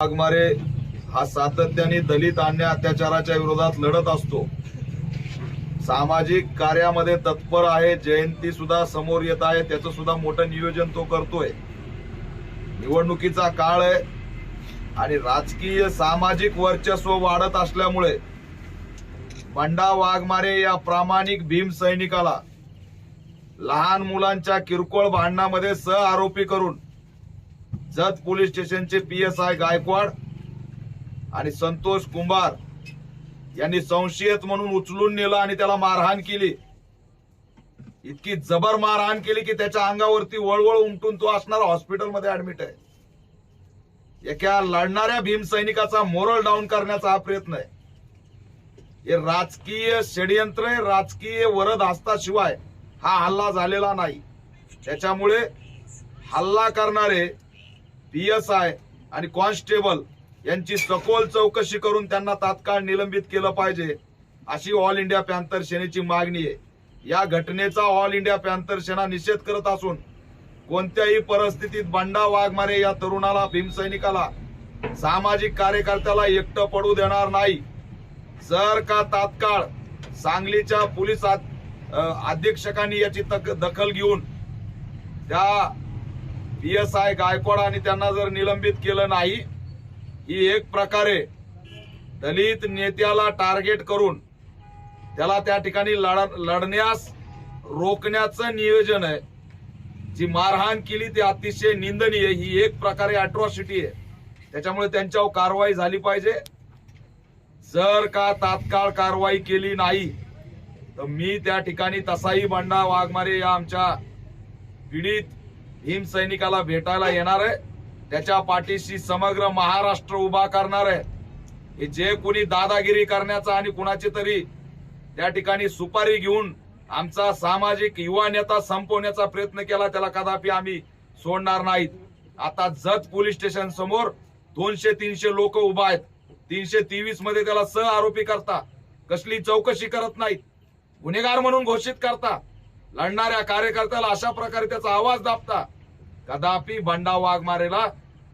वाघमारे हा सातत्याने दलित अन्य अत्याचाराच्या विरोधात लढत असतो. सामाजिक कार्यामध्ये तत्पर आहे जयंती सुद्धा समोर येत आहे त्याचं सुद्धा मोठं नियोजन तो करतोय. निवडणुकीचा काळ आहे आणि राजकीय सामाजिक वर्चस्व वाढत असल्यामुळे बंडा वाघमारे या प्रामाणिक भीम सैनिकाला लहान मुलांच्या किरकोळ भांडणामध्ये सह आरोपी करून जत पोलीस स्टेशनचे पी एस आय गायकवाड आणि संतोष कुंभार यांनी संशयित म्हणून उचलून नेलं आणि त्याला मारहाण केली. इतकी जबर मारहाण केली की त्याच्या अंगावरती वळवळ उमटून तो असणारा हॉस्पिटलमध्ये ऍडमिट आहे. एका लढणाऱ्या भीम सैनिकाचा मोरल डाऊन करण्याचा हा प्रयत्न आहे. हे राजकीय षडयंत्र राजकीय वरद असताशिवाय हा हल्ला झालेला नाही. त्याच्यामुळे हल्ला करणारे पी एस आय आणि कॉन्स्टेबल यांची सखोल चौकशी करून त्यांना तात्काळ निलंबित केलं पाहिजे अशी ऑल इंडिया पॅन्थर सेनेची मागणी आहे. या घटनेचा ऑल इंडिया पॅन्थर सेना निषेध करत असून कोणत्याही परिस्थितीत बंडा वाघमारे या तरुणाला भीमसैनिकाला सामाजिक कार्यकर्त्याला एकटं पडू देणार नाही. जर का तात्काळ सांगलीच्या पोलीस अधीक्षकांनी याची तक- दखल घेऊन त्या पी एस आय गायकवाड आणि त्यांना जर निलंबित केलं नाही ही एक प्रकारे दलित नेत्याला टार्गेट करून त्याला त्या ठिकाणी लढ- लढण्यास रोखण्याचं नियोजन आहे. जी मारहाण केली ती अतिशय निंदनीय ही एक प्रकारे अॅट्रॉसिटी आहे. त्याच्यामुळे त्यांच्यावर कारवाई झाली पाहिजे. जर का तात्काळ कारवाई केली नाही तर मी त्या ठिकाणी तसाही बंडा वाघमारे या आमच्या पीडित भीम सैनिकाला भेटायला येणार आहे. त्याच्या पाठीशी समग्र महाराष्ट्र उभा करणार आहे. हे जे कोणी दादागिरी करण्याचा आणि कुणाची तरी त्या ठिकाणी सुपारी घेऊन आमचा सामाजिक युवा नेता संपवण्याचा प्रयत्न केला त्याला कदापि आम्ही सोडणार नाहीत. आता जत पोलीस स्टेशन समोर दोनशे तीनशे लोक उभा आहेत. तीनशे तेवीसमध्ये त्याला सह आरोपी करता. कसली चौकशी करत नाहीत. गुन्हेगार म्हणून घोषित करता. लढणाऱ्या कार्यकर्त्याला अशा प्रकारे त्याचा आवाज दाबता कदापि बंडा वाघमारेला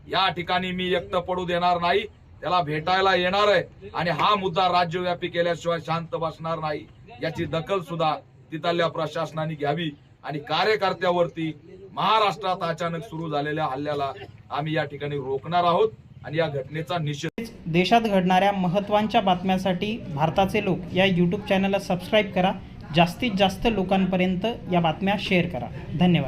या ठिकाणी मी व्यक्त पडू देणार नाही त्याला भेटायला येणार आहे आणि हा मुद्दा राज्यव्यापी केल्याशिवाय शांत बसणार नाही याची दखल सुद्धा तिथल्या प्रशासनाने घ्यावी आणि कार्यकर्त्यावरती महाराष्ट्रात अचानक सुरू झालेल्या हल्ल्याला आम्ही या ठिकाणी रोखणार आहोत आणि या घटनेचा निषेध देशात घडणाऱ्या महत्वांच्या बातम्यांसाठी भारताचे लोक या यूट्यूब चॅनलला सबस्क्राईब करा. जास्तीत जास्त लोकांपर्यंत या बातम्या शेअर करा. धन्यवाद.